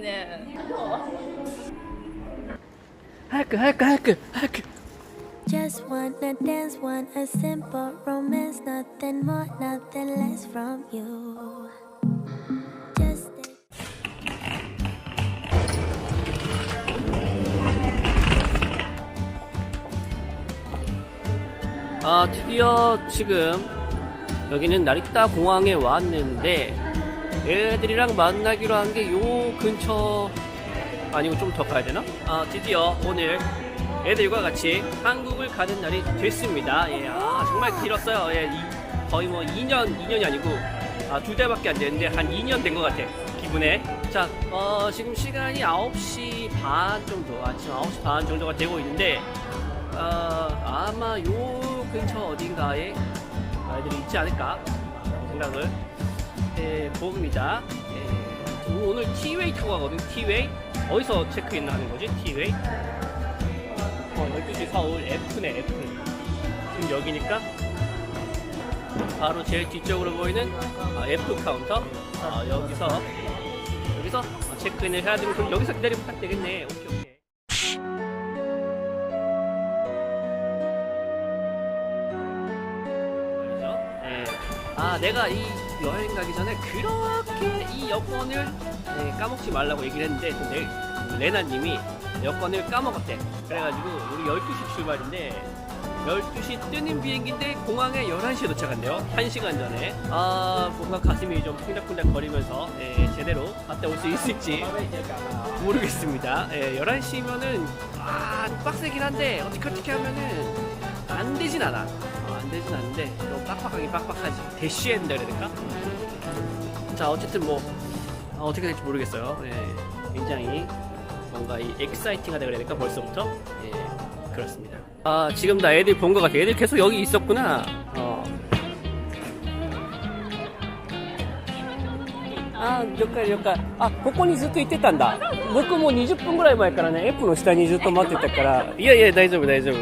ね早く早く早く早く Just wanna dance, want a simple romance, nothing more, nothing less from you. Just stay. 아 드디어 지금 여기는 나리타 공항에 왔는데 애들이랑 만나기로 한 게 요 근처 아니고 좀 더 가야 되나? 아 드디어 오늘 애들과 같이 한국을 가는 날이 됐습니다. 예, 아 정말 길었어요. 예, 이- 거의 뭐 2년 2년이 아니고 아, 두 달밖에 안 됐는데 한 2년 된 것 같아 기분에. 자, 어, 지금 시간이 9시 반 정도 아침 9시 반 정도가 되고 있는데 어, 아마 요 근처 어딘가에 아이들이 있지 않을까 생각을 해 봅니다. 예, 오늘 T웨이 타고 가거든. T웨이 어디서 체크인 하는 거지? T웨이? 어, 12시 서울 F네 F. 지금 여기니까 바로 제일 뒤쪽으로 보이는 아, F 카운터 아, 여기서 여기서 체크인을 해야 되고 그럼 여기서 기다리면 딱 되겠네. 오케이 오케이. 예. 아, 내가 이 여행 가기 전에 그렇게 이 여권을 예, 까먹지 말라고 얘기를 했는데 또 내, 레나님이 여권을 까먹었대. 그래가지고 우리 12시 출발인데 12시 뜨는 비행기인데 공항에 11시에 도착한대요. 1시간 전에. 아, 뭔가 가슴이 좀 쿵닥쿵닥 거리면서 예, 제대로 갔다 올 수 있을지 모르겠습니다. 예, 11시면은 아, 빡세긴 한데 어떻게 어떻게 하면은 안 되진 않아. 어, 안 되진 않는데 좀 빡빡하긴 빡빡하지. 대쉬엔다 그래야 될까? 자, 어쨌든 뭐 아, 어떻게 될지 모르겠어요. 예, 굉장히 뭔가 이 엑사이팅하다 그래야 될까 벌써부터? 예, 그렇습니다. 아, 지금 나 애들 본 것 같아. 애들 계속 여기 있었구나. 어. 아, 了解了解。あ、ここにずっと行ってたんだ。僕も20分ぐらい前からね、エプの下にずっと待ってたから。いやいや、大丈夫、大丈夫。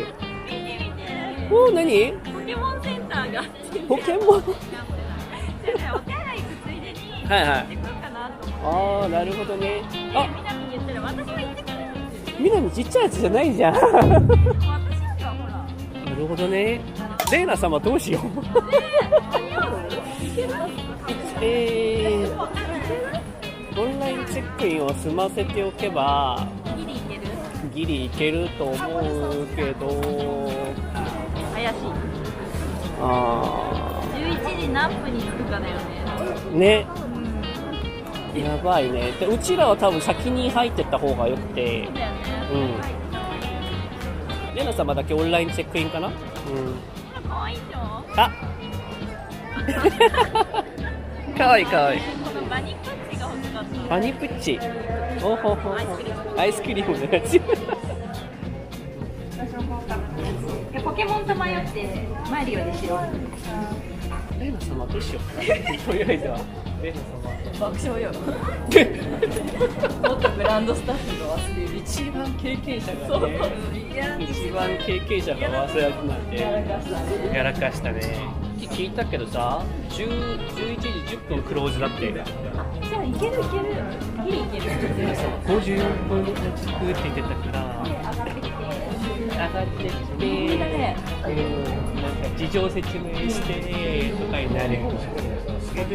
おー、何ポ ケモンセンターがポケモン。お手洗い行くついでにはいはい行ってくるかなと思って。あー、なるほどね。あ、みなみに言ったら私は行ってくるんですよみなみちっちゃいやつじゃないじゃん。な私しかほら。るほどね。レイナ様どうしよう。え。ー、オンラインチェックインを済ませておけば、ギリ行ける？ギリいけると思うけど、怪しいあ11時何分に着くかだよねー、ね。うんやばいね。で、うちらは多分先に入ってった方がよくてそう、だよねうん。レナ様だけオンラインチェックインかな？うん。可愛いでしょ？あ かわいいかわいい。このバニックッチが欲しかったバニプッチ。おほほほ。アイスクリームのやつ。ケモンと迷ってマリオでしろレイナ様どうしよう。とりあえずは。レイナ爆笑よ様。元グランドスタッフが忘れる一番経験者がね。一番経験者が忘れ役なんて。やらかしたねやらかしたね。聞いたけどさ、10 11時10分クローズだって。じゃあいけるいけるギリいけるレイナ様54分で着くって言ってたから。上がってきて、ねうん、なんか事情説明してとかになる。ど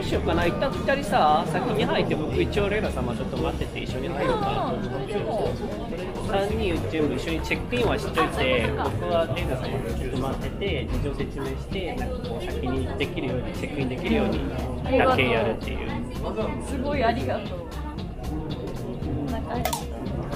うしようかな、一旦二人さ、先に入って、僕一応レイナ様ちょっと待ってて一緒に入ろうかなと思って。三人全部一緒にチェックインはしといて、僕はレイナ様ちょっと待ってて、事情説明して、なんかこう先にできるように、チェックインできるようにだけやるっていう。すごいありがとう お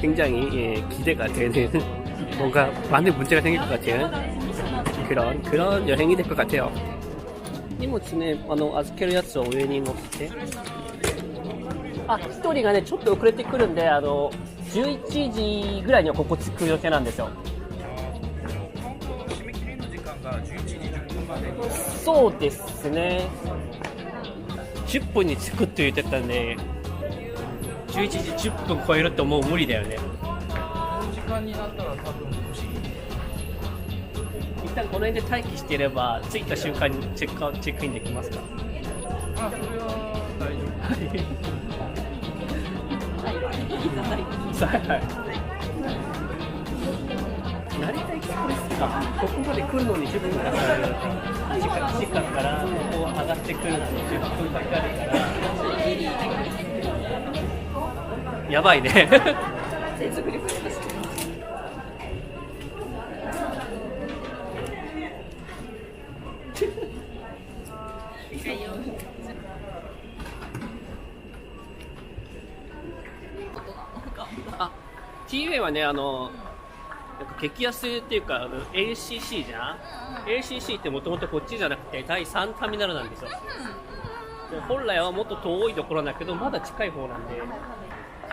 굉장히 예, 기대가 되는 뭔가 많은 문제가 생길 것 같은 그런 그런 여행이 될 것 같아요 荷物ね、あの、預けるやつを上に乗って。あ、一人がね、ちょっと遅れてくるんで、あの、 11時ぐらいにはここ着く予定なんですよ締め切りの時間が11時10分までそうですね10分に着くって言ってたんで 11時10分超えるってもう無理だよね。この時間になったら多分欲しい一旦この辺で待機していれば着いた瞬間にチェックアウトチェックインできますかあそれは大丈夫。はいはい。成田エクスプレスかここまで来るのに10分かかる近近くからここ上がってくるのに10分かかるからやばいね。あ TWA はねあのなんか激安っていうか ACC じゃん、ACC ってもともとこっちじゃなくて第3ターミナルなんですよ、で本来はもっと遠いところだけどまだ近い方なんで。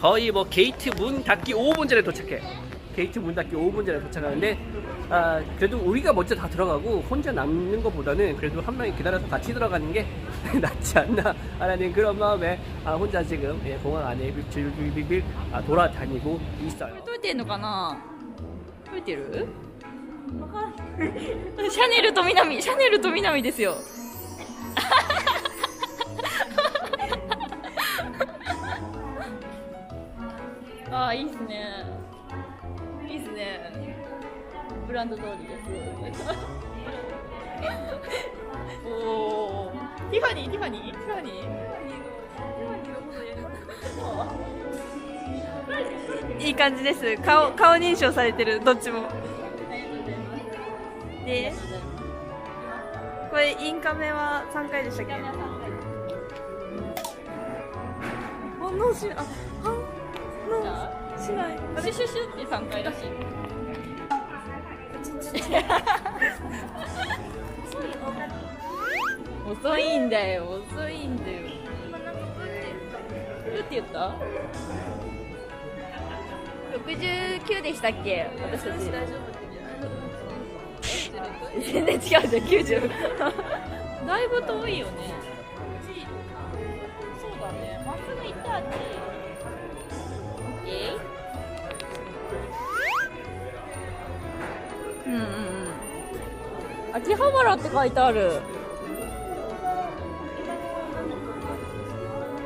거의 뭐 게이트 문 닫기 5분 전에 도착해. 게이트 문 닫기 5분 전에 도착하는데 아, 그래도 우리가 먼저 다 들어가고 혼자 남는 것보다는 그래도 한 명이 기다려서 같이 들어가는 게 낫지 않나 라는 그런 마음에 아, 혼자 지금 예, 공항 안에 빌빌빌빌 아, 돌아다니고 있어요. 解いてんのかな解いてるシャネルとミナミシャネルとミナミですよ ああいいっすね。いいっすね。ブランド通りです おおティファニーティファニーティファニー。いい感じです。顔顔認証されてる。どっちも。でこれインカメは3回でしたっけ？あ脳しあしないあれシュシュって3回らしい遅いんだよ遅いんだよプって言った69でしたっけ私たち全然違うじゃん90だいぶ遠いよねそうだねまっすぐ行ったあっち秋葉原って書いてある。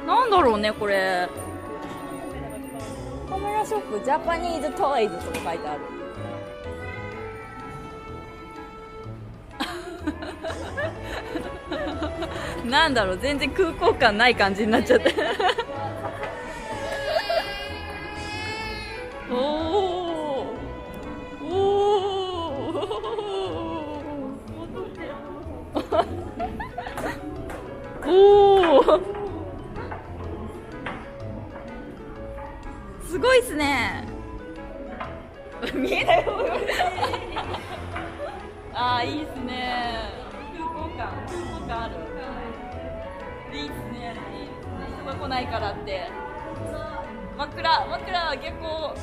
なんだろうねこれ。カメラショップジャパニーズトイズとか書いてある。なんだろう全然空港感ない感じになっちゃって おおごいっすね。見えないよああいいっすね。空港感空港感ある。いいっすね。人が来ないからって。真っ暗真っ暗結構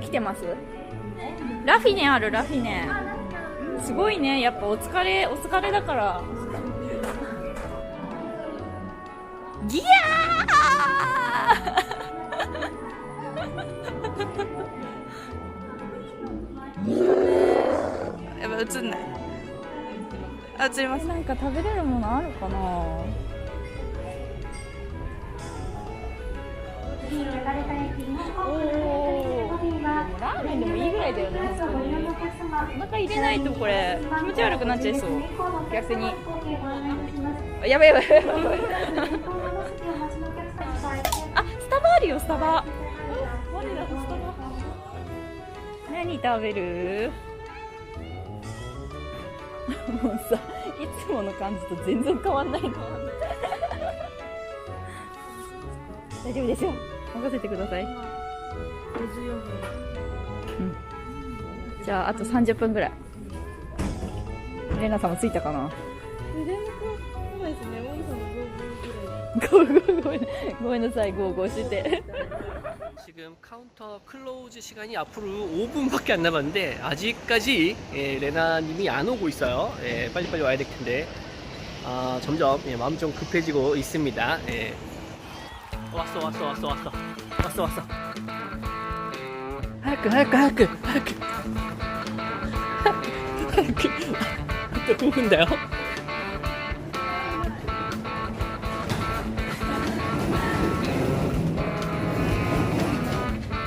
来てます？ラフィネあるラフィネ。すごいね。やっぱお疲れお疲れだからギヤーやっぱ映んないあ映りますなんか食べれるものあるかなラーメンでもいいぐらいだよねお腹入れないとこれ気持ち悪くなっちゃいそう逆にやばいやばいやばい。よスタバマジだスタバ何食べる？もうさいつもの感じと全然変わんないの。大丈夫ですよ任せてください。うん。じゃああと30分ぐらい。レナさんも着いたかな？ごめんごめんごめん ごめんなさいゴーゴーしてて 지금 카운터 클로즈 시간이 앞으로 5분밖에 안 남았는데 아직까지 예, 레나님이 안 오고 있어요. 예, 빨리빨리 와야 될 텐데 아, 점점 예, 마음 좀 급해지고 있습니다. 예. 왔어 왔어 왔어 왔어 왔어 왔어. 하얗게 하얗게 하얗게 하얗게 하얗게 또 누군데요?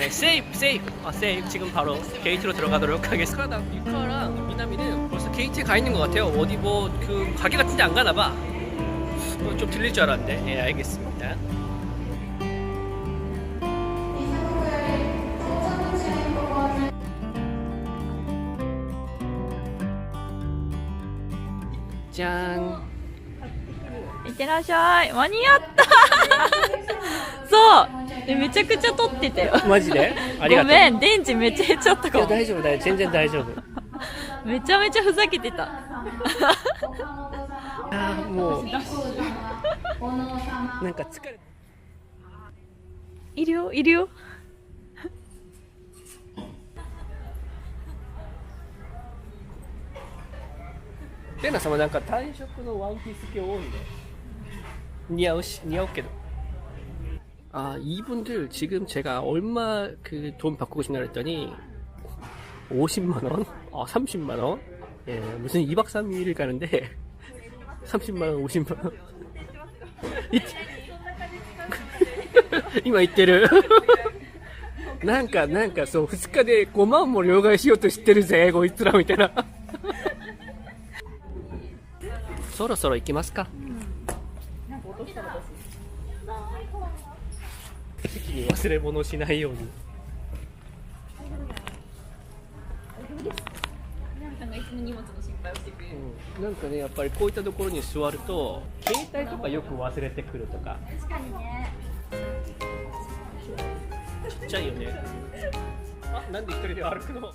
네, 세이프 세이프 아 세이프 지금 바로 게이트로 들어가도록 하겠습니다. 유카랑, 유카랑 미나미는 벌써 게이트에 가 있는 것 같아요. 어디 뭐 그 가게 같은데 안 가나 봐. 어, 좀 들릴 줄 알았는데 예 알겠습니다. 짠. いってらっしゃい。間に合った。そう。でめちゃくちゃ撮ってたよ。マジで？ありがとう。ごめん。電池めっちゃ減っちゃったかも大丈夫だよ全然大丈夫。めちゃめちゃふざけてた。ああもう。なんか疲れいるよいるよ。 レナ様なんか単色のワンピース系多いね似合うし似合うけど아 이분들 지금 제가 얼마 그 돈 바꾸고 싶나 그랬더니 50만원? 아 30만원? 예 무슨 2박 3일 가는데 30만원 50만원 今言ってるなんかなんかそう2日で5万も両替しようとしてるぜこいつらみたいな そろそろ行きますか。席に忘れ物しないように。うんなんかね、やっぱりこういったところに座ると、携帯とかよく忘れてくるとか。確かにね。ちっちゃいよね。あ、なんで一人で歩くの？